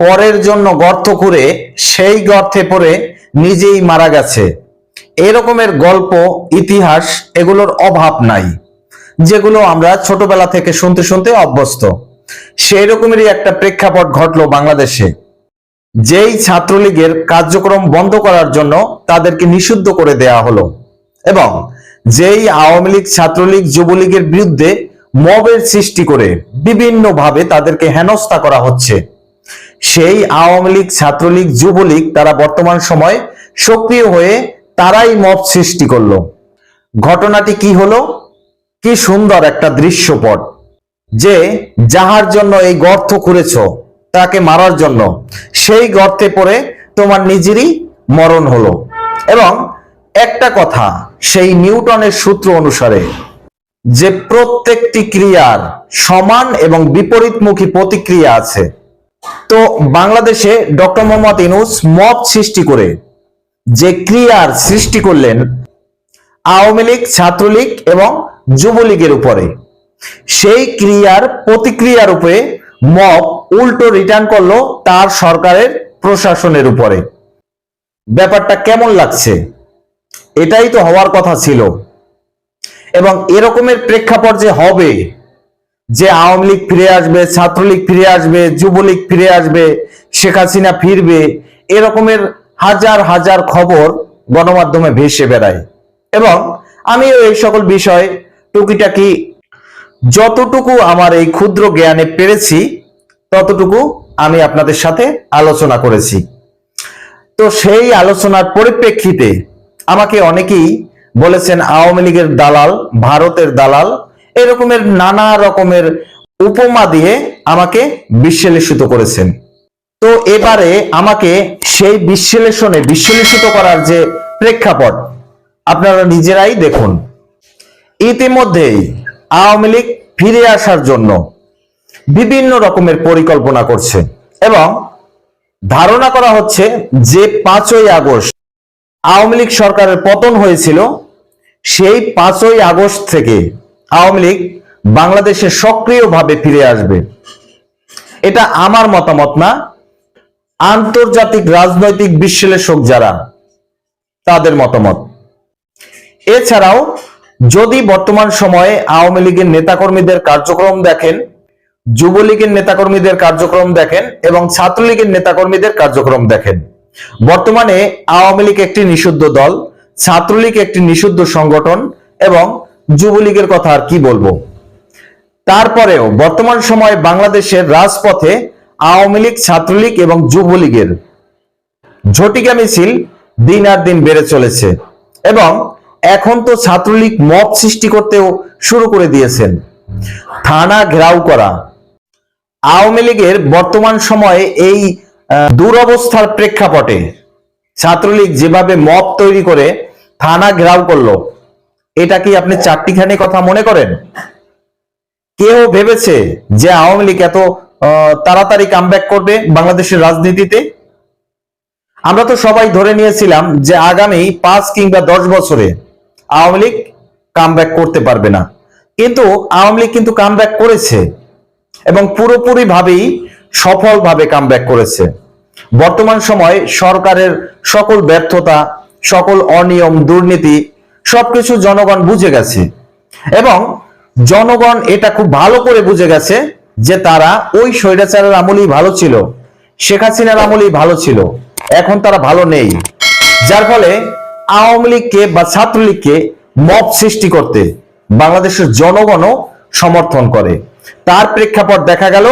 পরের জন্য গর্ত করে সেই গর্তে পড়ে নিজেই মারা গেছে। এরকমের গল্প, ইতিহাস এগুলোর অভাব নাই, যেগুলো আমরা ছোটবেলা থেকে শুনতে শুনতে অভ্যস্ত। সেই রকমেরই একটা প্রেক্ষাপট ঘটলো বাংলাদেশে। যেই ছাত্রলীগের কার্যক্রম বন্ধ করার জন্য তাদেরকে নিষিদ্ধ করে দেয়া হলো এবং যেই আওয়ামী লীগ, ছাত্রলীগ, যুবলীগের বিরুদ্ধে মবের সৃষ্টি করে বিভিন্নভাবে তাদেরকে হেনস্থা করা হচ্ছে। সেই আওয়ামী লীগ, ছাত্রলীগ, যুবলীগ তারা বর্তমান সময় সক্রিয় হয়ে তারাই মত সৃষ্টি করল। ঘটনাটি কি হলো? কি সুন্দর একটা দৃশ্যপট যে যাহার জন্য এই গর্ত খুঁড়েছ, তাকে মারার জন্য, সেই গর্তে পড়ে তোমার নিজেরই মরণ হলো। এবং একটা কথা, সেই নিউটনের সূত্র অনুসারে যে প্রত্যেকটি ক্রিয়ার সমান এবং বিপরীতমুখী প্রতিক্রিয়া আছে তো বাংলাদেশে ডক্টর মোহাম্মদ ইনুস মত সৃষ্টি করে যে ক্রিয়ার সৃষ্টি করলেন আওয়ামী লীগ, ছাত্রলীগ এবং যুবলীগের উপরে। সেই ক্রিয়ার প্রতিক্রিয়ার উপরে মব উল্টো রিটার্ন করল তার সরকারের প্রশাসনের উপরে। ব্যাপারটা কেমন লাগছে? এটাই তো হওয়ার কথা ছিল। এবং এরকমের প্রেক্ষাপট যে হবে যে আওয়ামী লীগ ফিরে আসবে, ছাত্রলীগ ফিরে আসবে, যুবলীগ ফিরে আসবে, শেখ হাসিনা ফিরবে, এরকমের হাজার হাজার খবর গণমাধ্যমে ভেসে বেড়ায়। এবং আমিও এই সকল বিষয় টুকিটাকি যতটুকু আমার এই ক্ষুদ্র জ্ঞানে পেরেছি, ততটুকু আমি আপনাদের সাথে আলোচনা করেছি। তো সেই আলোচনার পরিপ্রেক্ষিতে আমাকে অনেকেই বলেছেন, আওয়ামী লীগের দালাল, ভারতের দালাল এরকমের নানা রকমের উপমা দিয়ে আমাকে বিশ্লেষিত করেছেন। তো এবারে আমাকে সেই বিশ্লেষণে বিশ্লেষিত করার যে প্রেক্ষাপট, আপনারা নিজেরাই দেখুন। ইতিমধ্যেই আওয়ামী লীগ ফিরে আসার জন্য বিভিন্ন রকমের পরিকল্পনা করছে এবং ধারণা করা হচ্ছে যে পাঁচই আগস্ট আওয়ামী লীগ সরকারের পতন হয়েছিল, সেই পাঁচই আগস্ট থেকে আওয়ামী লীগ বাংলাদেশে সক্রিয়ভাবে ফিরে আসবে। এটা আমার মতামত না। আন্তর্জাতিক রাজনৈতিক বিশ্লেষক যারা, তাদের মতামত। এছাড়াও, যদি বর্তমান সময়ে আওয়ামী লীগের নেতাকর্মীদের কার্যক্রম দেখেন, যুবলীগের নেতাকর্মীদের কার্যক্রম দেখেন এবং ছাত্রলীগের নেতাকর্মীদের কার্যক্রম দেখেন। বর্তমানে আওয়ামী লীগ একটি নিষিদ্ধ দল, ছাত্রলীগ একটি নিষিদ্ধ সংগঠন এবং যুবলীগের কথা আর কি বলব? তারপরেও বর্তমান সময়ে বাংলাদেশের রাজপথে আওয়ামী লীগ, ছাত্রলীগ এবং যুবলীগের ঝটিকা মিছিল দিন আর দিন বেড়ে চলেছে এবং এখন তো ছাত্রলীগ মত সৃষ্টি করতেও শুরু করে দিয়েছেন। থানা ঘেরাও করা। আওয়ামী লীগের বর্তমান সময়ে এই দুরবস্থার প্রেক্ষাপটে ছাত্রলীগ যেভাবে মত তৈরি করে, থানা ঘেরাও করল। এটা কি আপনি চারটিখানি কথা মনে করেন? কেউ ভেবেছে যে আওয়ামী লীগ এত তাড়াতাড়ি কামব্যাক করবে বাংলাদেশের রাজনীতিতে? আমরা তো সবাই ধরে নিয়েছিলাম যে আগামী পাঁচ কিংবা দশ বছরে আওয়ামী লীগ কামব্যাক করতে পারবে না। কিন্তু আওয়ামী লীগ কিন্তু কামব্যাক করেছে এবং পুরোপুরি ভাবেই সফলভাবে কামব্যাক করেছে। বর্তমান সময় সরকারের সকল ব্যর্থতা, সকল অনিয়ম, দুর্নীতি সবকিছু জনগণ বুঝে গেছে। এবং জনগণ এটা খুব ভালো করে বুঝে গেছে যে তারা ওই স্বৈরাচারের আমলেই ভালো ছিল, শেখ হাসিনার আমলেই ভালো ছিল, এখন তারা ভালো নেই। যার ফলে আওয়ামী লীগকে বা ছাত্রলীগকে মব সৃষ্টি করতে বাংলাদেশের জনগণও সমর্থন করে। তার প্রেক্ষাপট দেখা গেল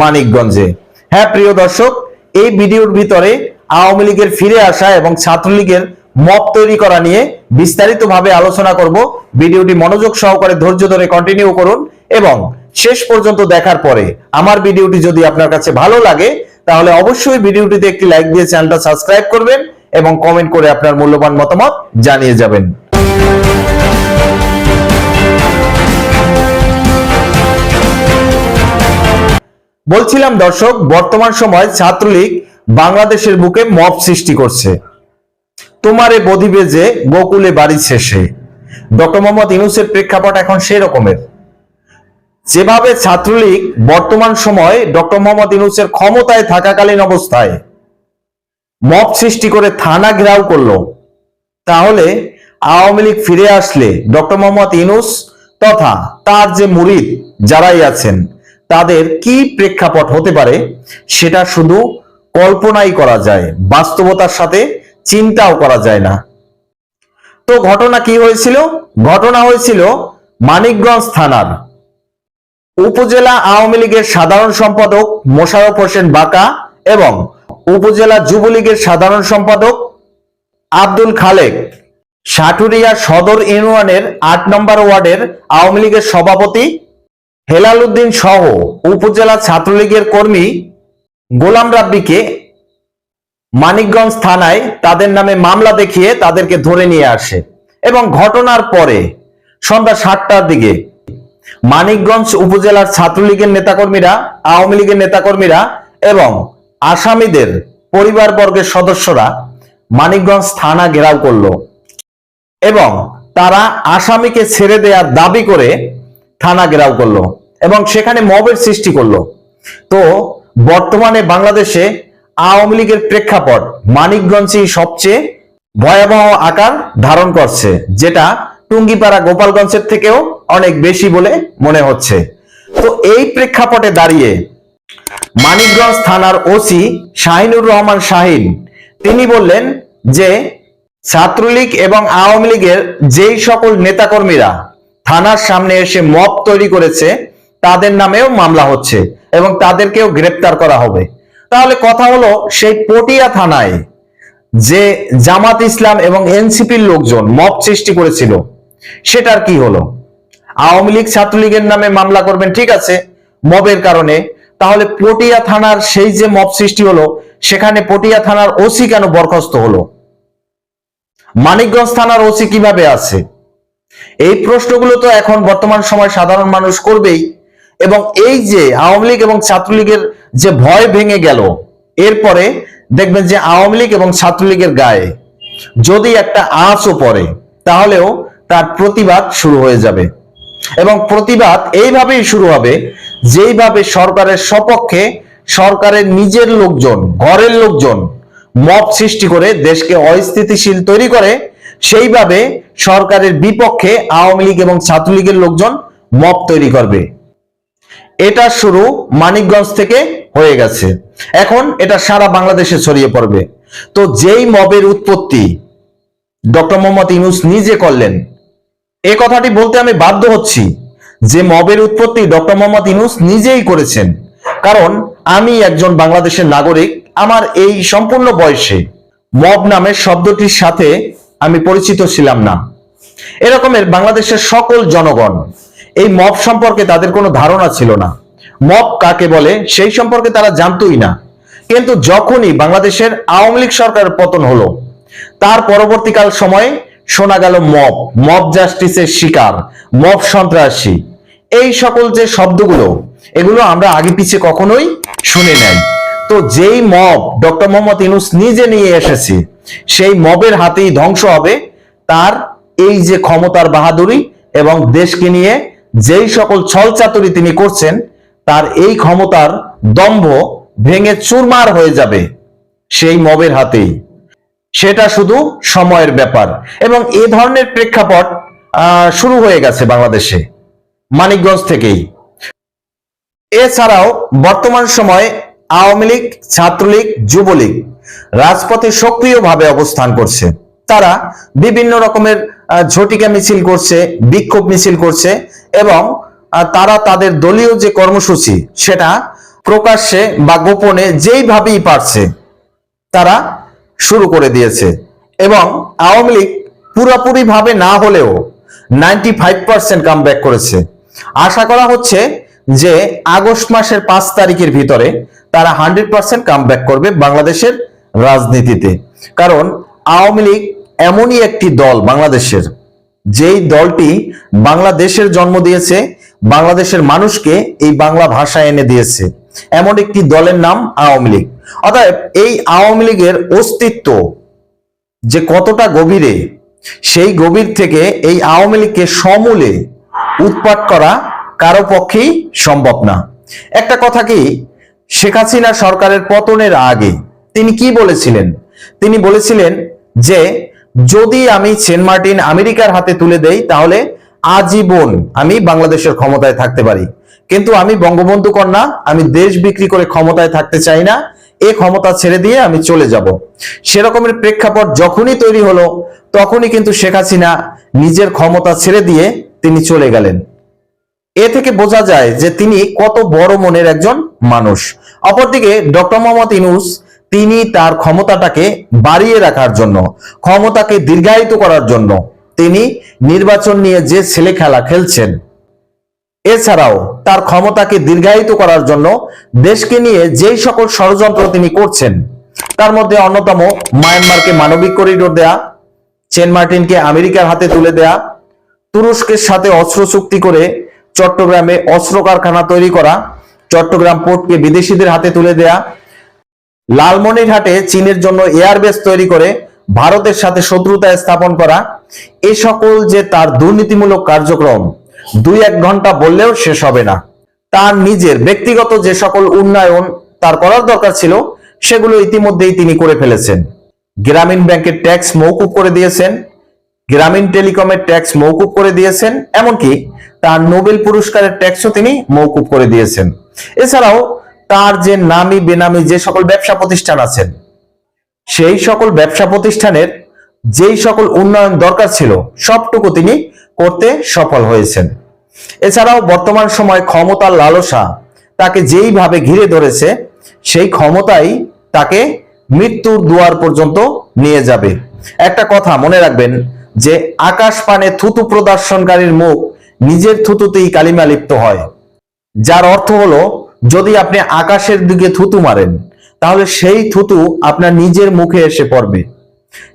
মানিকগঞ্জে। হ্যাঁ প্রিয় দর্শক, এই ভিডিওর ভিতরে আওয়ামী লীগের ফিরে আসা এবং ছাত্রলীগের মত তৈরি করা নিয়ে বিস্তারিতভাবে আলোচনা করব। ভিডিওটি মনোযোগ সহকারে ধৈর্য ধরে কন্টিনিউ করুন এবং শেষ পর্যন্ত দেখার পরে আমার ভিডিওটি যদি আপনার কাছে ভালো লাগে, তাহলে অবশ্যই ভিডিওটিতে একটি লাইক দিয়ে চ্যানেলটা সাবস্ক্রাইব করবেন এবং কমেন্ট করে আপনার মূল্যবান মতামত জানিয়ে যাবেন। বলছিলাম দর্শক, বর্তমান সময় ছাত্রলীগ বাংলাদেশের বুকে মব সৃষ্টি করছে। তোমারে বধিবে যে গোকুলে বাড়ি শেষে। ডক্টর মোহাম্মদ ইউনুসের প্রেক্ষাপট এখন সেই রকমের। যেভাবে ছাত্রলীগ বর্তমান সময়ে ডক্টর মোহাম্মদ ইউনুসের ক্ষমতায় থাকাকালীন অবস্থায় মব সৃষ্টি করে থানা ঘেরাও করল, তাহলে আওয়ামী লীগ ফিরে আসলে ডক্টর মোহাম্মদ ইউনুস তথা তার যে মুরিদ যারাই আছেন, তাদের কি প্রেক্ষাপট হতে পারে, সেটা শুধু কল্পনাই করা যায়। বাস্তবতার সাথে চিন্তাও করা যায় না। তো ঘটনা কি হয়েছিল? ঘটনা হয়েছিল মানিকগঞ্জ থানার। উপজেলা আওয়ামী লীগের সাধারণ সম্পাদক মোশারফ হোসেন বাকা এবং উপজেলা যুবলীগের সাধারণ সম্পাদক আব্দুল খালেক সাটুরিয়া সদর ইউনিয়নের আট নম্বর ওয়ার্ডের আওয়ামী লীগের সভাপতি হেলাল উদ্দিন সহ উপজেলা ছাত্রলীগের কর্মী গোলাম রাব্বিকে মানিকগঞ্জ থানায় তাদের নামে মামলা দেখিয়ে তাদেরকে ধরে নিয়ে আসে এবং ঘটনার পরে সন্ধ্যা সাতটার দিকে মানিকগঞ্জ উপজেলার ছাত্রলীগের নেতাকর্মীরা, আওয়ামী লীগের নেতাকর্মীরা এবং আসামিদের পরিবারবর্গের সদস্যরা মানিকগঞ্জ থানা ঘেরাও করল এবং তারা আসামিকে ছেড়ে দেওয়ার দাবি করে থানা ঘেরাও করল এবং সেখানে মবের সৃষ্টি করল। তো বর্তমানে বাংলাদেশে আওয়ামী লীগের প্রেক্ষাপট মানিকগঞ্জই সবচেয়ে ভয়াবহ আকার ধারণ করছে, যেটা টুঙ্গিপাড়া গোপালগঞ্জের থেকেও অনেক বেশি বলে মনে হচ্ছে। তো এই প্রেক্ষাপটে দাঁড়িয়ে মানিকগঞ্জ থানার ওসি শাহিনুর রহমান শাহিন, তিনি বললেন যে ছাত্রলীগ এবং আওয়ামী লীগের যেই সকল নেতাকর্মীরা থানার সামনে এসে মব তৈরি করেছে, তাদের নামেও মামলা হচ্ছে এবং তাদেরকেও গ্রেপ্তার করা হবে। তাহলে কথা হলো সেই পটিয়া থানায় যে জামাত ইসলাম এবং এনসিপির লোকজন মব সৃষ্টি করেছিল, সেটার কি হলো? আওয়ামী লীগ ছাত্রলীগের নামে মামলা করবেন, ঠিক আছে, মবের কারণে। তাহলে পটিয়া থানার সেই যে মব সৃষ্টি হলো, সেখানে পটিয়া থানার ওসি কেন বরখাস্ত হলো? মানিকগঞ্জ থানার ওসি কীভাবে আছে? এই প্রশ্নগুলো তো এখন বর্তমান সময় সাধারণ মানুষ করবেই। এবং এই যে আওয়ামী লীগ এবং ছাত্রলীগের যে ভয় ভেঙে গেল, এরপরে দেখবেন যে আওয়ামী লীগ এবং ছাত্রলীগের গায়ে যদি একটা আঁচও পড়ে, তাহলেও তার প্রতিবাদ শুরু হয়ে যাবে। এবং প্রতিবাদ এইভাবেই শুরু হবে, যেইভাবে সরকারের সপক্ষে সরকারের নিজের লোকজন, ঘরের লোকজন মব সৃষ্টি করে দেশকে অস্থিতিশীল তৈরি করে, সেইভাবে সরকারের বিপক্ষে আওয়ামী লীগ এবং ছাত্রলীগের লোকজন মব তৈরি করবে। এটা শুরু মানিকগঞ্জ থেকে হয়ে গেছে। এখন এটা সারা বাংলাদেশে ছড়িয়ে পড়বে। তো যেই মবের উৎপত্তি ডক্টর মোহাম্মদ ইউনুস নিজে করলেন, এ কথাটি বলতে আমি বাধ্য হচ্ছি যে মবের উৎপত্তি ডক্টর মোহাম্মদ ইউনুস নিজেই করেছেন। কারণ আমি একজন বাংলাদেশের নাগরিক, আমার এই সম্পূর্ণ বয়সে মব নামের শব্দটির সাথে আমি পরিচিত ছিলাম না। এরকমের বাংলাদেশের সকল জনগণ এই মব সম্পর্কে তাদের কোনো ধারণা ছিল না। মব কাকে বলে সেই সম্পর্কে তারা জানতোই না। কিন্তু যখনই বাংলাদেশের আওয়ামী লীগ সরকারের পতন হলো, তার পরবর্তীকাল সময়ে শোনা গেল মব মব জাস্টিসের শিকার, মব সন্ত্রাসী। এই সকল যে শব্দগুলো, এগুলো আমরা আগে পিছে কখনোই শুনে নাই। তো যেই মব ডক্টর মোহাম্মদ ইনুস নিজে নিয়ে এসেছে, সেই মবের হাতেই ধ্বংস হবে তার এই যে ক্ষমতার বাহাদুরি এবং দেশকে নিয়ে যেই সকল ছলচাতুরি তিনি করছেন, তার এই ক্ষমতার দম্ভ ভেঙে চুরমার হয়ে যাবে সেই মবের হাতেই। সেটা শুধু সময়ের ব্যাপার এবং এ ধরনের প্রেক্ষাপট শুরু হয়ে গেছে বাংলাদেশে, মানিকগঞ্জ থেকেই। এছাড়াও বর্তমান সময়ে আওয়ামী লীগ, ছাত্রলীগ, যুবলীগ রাজপথে সক্রিয়ভাবে অবস্থান করছে। তারা বিভিন্ন রকমের ঝটিকা মিছিল করছে, বিক্ষোভ মিছিল করছে এবং তারা তাদের দলীয় যে কর্মসূচি সেটা প্রকাশ্যে বা গোপনে যেইভাবেই পারছে তারা শুরু করে দিয়েছে এবং আওয়ামী লীগ পুরোপুরি ভাবে না হলেও ninety five percent come back করেছে। আশা করা হচ্ছে যে আগস্ট মাসের পাঁচ তারিখের ভিতরে তারা হান্ড্রেড পার্সেন্ট কাম ব্যাক করবে বাংলাদেশের রাজনীতিতে। কারণ আওয়ামী লীগ এমনই একটি দল বাংলাদেশের, যেই দলটি বাংলাদেশের জন্ম দিয়েছে, বাংলাদেশের মানুষকে এই বাংলা ভাষা এনে দিয়েছে। এমন একটি দলের নাম আওয়ামী লীগ। অতএব এই আওয়ামী লীগের অস্তিত্ব যে কতটা গভীরে, সেই গভীর থেকে এই আওয়ামী লীগকে সমূলে উৎপাট করা কারও পক্ষেই সম্ভব না। একটা কথা কি, শেখ হাসিনা সরকারের পতনের আগে তিনি কি বলেছিলেন? তিনি বলেছিলেন যে যদি আমি সেন্ট মার্টিন আমেরিকার হাতে তুলে দেই, তাহলে আজীবন আমি বাংলাদেশের ক্ষমতায় থাকতে পারি। কিন্তু আমি বঙ্গবন্ধু কন্যা, আমি দেশ বিক্রি করে ক্ষমতায় থাকতে চাই না, এ ক্ষমতা ছেড়ে দিয়ে আমি চলে যাব। সেরকমের প্রেক্ষাপট যখনই তৈরি হলো, তখনই কিন্তু শেখ হাসিনা নিজের ক্ষমতা ছেড়ে দিয়ে তিনি চলে গেলেন। এ থেকে বোঝা যায় যে তিনি কত বড় মনের একজন মানুষ। অপরদিকে ডক্টর মোহাম্মদ ইনুস তিনি তার ক্ষমতাটাকে বাড়িয়ে রাখার জন্য, ক্ষমতাকে দীর্ঘায়িত করার জন্য তিনি নির্বাচন নিয়ে যে ছেলে খেলা খেলছেন, এছাড়াও তার ক্ষমতাকে দীর্ঘায়িত করার জন্য দেশকে নিয়ে যেই সকল ষড়যন্ত্র তিনি করছেন, তার মধ্যে অন্যতম মায়ানমারকে মানবিক করিডোর দেয়া সেন্ট মার্টিনকে আমেরিকার হাতে তুলে দেয়া, তুরস্কের সাথে অস্ত্র চুক্তি করে চট্টগ্রামে অস্ত্র কারখানা তৈরি করা, চট্টগ্রাম পোর্টকে বিদেশিদের হাতে তুলে দেয়া লালমনিরহাটে চীনের জন্য এয়ারবেস তৈরি করে ভারতের সাথে শত্রুতা স্থাপন করা, এ সকল যে তার দুর্নীতিমূলক কার্যক্রম, দুই এক ঘণ্টা বললেও শেষ হবে না। তার নিজের ব্যক্তিগত যে সকল উন্নয়ন তার করার দরকার ছিল, সেগুলো ইতিমধ্যেই তিনি করে ফেলেছেন। গ্রামীণ ব্যাংকের ট্যাক্স মৌকুব করে দিয়েছেন, গ্রামীণ টেলিকমের ট্যাক্স মৌকুব করে দিয়েছেন, এমনকি তার নোবেল পুরস্কারের ট্যাক্সও তিনি মৌকুব করে দিয়েছেন। এছাড়াও তার যে নামি বেনামি যে সকল ব্যবসা প্রতিষ্ঠান আছেন, সেই সকল ব্যবসা প্রতিষ্ঠানের যেই সকল উন্নয়ন দরকার ছিল, সবটুকু তিনি করতে সফল হয়েছেন। এছাড়াও বর্তমান সময় ক্ষমতার লালসা তাকে যেইভাবে ঘিরে ধরেছে, সেই ক্ষমতাই তাকে মৃত্যুর দুয়ার পর্যন্ত নিয়ে যাবে। একটা কথা মনে রাখবেন যে, আকাশ পানে থুতু প্রদর্শনকারীর মুখ নিজের থুতুতেই কালিমা লিপ্ত হয়। যার অর্থ হলো যদি আপনি আকাশের দিকে থুতু মারেন, তাহলে সেই থুতু আপনার নিজের মুখে এসে পড়বে।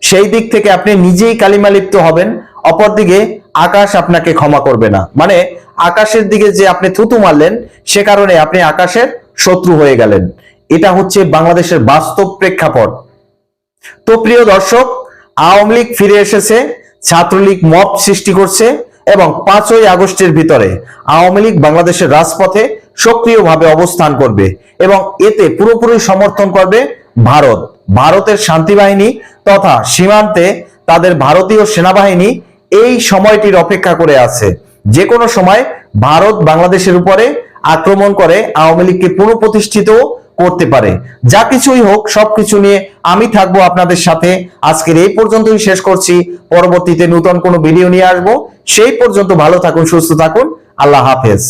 সেই দিক থেকে আপনি নিজেই কালিমা লিপ্ত হবেন, অপরদিকে আকাশ আপনাকে ক্ষমা করবে না। মানে আকাশের দিকে যে আপনি থুতু মারলেন, সে কারণে আপনি আকাশের শত্রু হয়ে গেলেন। এটা হচ্ছে বাংলাদেশের বাস্তব প্রেক্ষাপট। তো প্রিয় দর্শক, আওয়ামী লীগ ফিরে এসেছে, ছাত্রলীগ মব সৃষ্টি করছে এবং পাঁচই আগস্টের ভিতরে আওয়ামী লীগ বাংলাদেশের রাজপথে সক্রিয়ভাবে অবস্থান করবে এবং এতে পুরোপুরি সমর্থন করবে ভারত। ভারতের শান্তি তথা সীমান্তে তাদের ভারতীয় সেনাবাহিনী এই সময়টির অপেক্ষা করে আছে। যে কোনো সময় ভারত বাংলাদেশের উপরে আক্রমণ করে আওয়ামী লীগকে পুনঃপ্রতিষ্ঠিত করতে পারে। যা কিছুই হোক, সবকিছু নিয়ে আমি থাকব আপনাদের সাথে। আজকের এই পর্যন্তই শেষ করছি। পরবর্তীতে নতুন কোনো ভিডিও নিয়ে আসব। সেই পর্যন্ত ভালো থাকুন, সুস্থ থাকুন। আল্লাহ হাফেজ।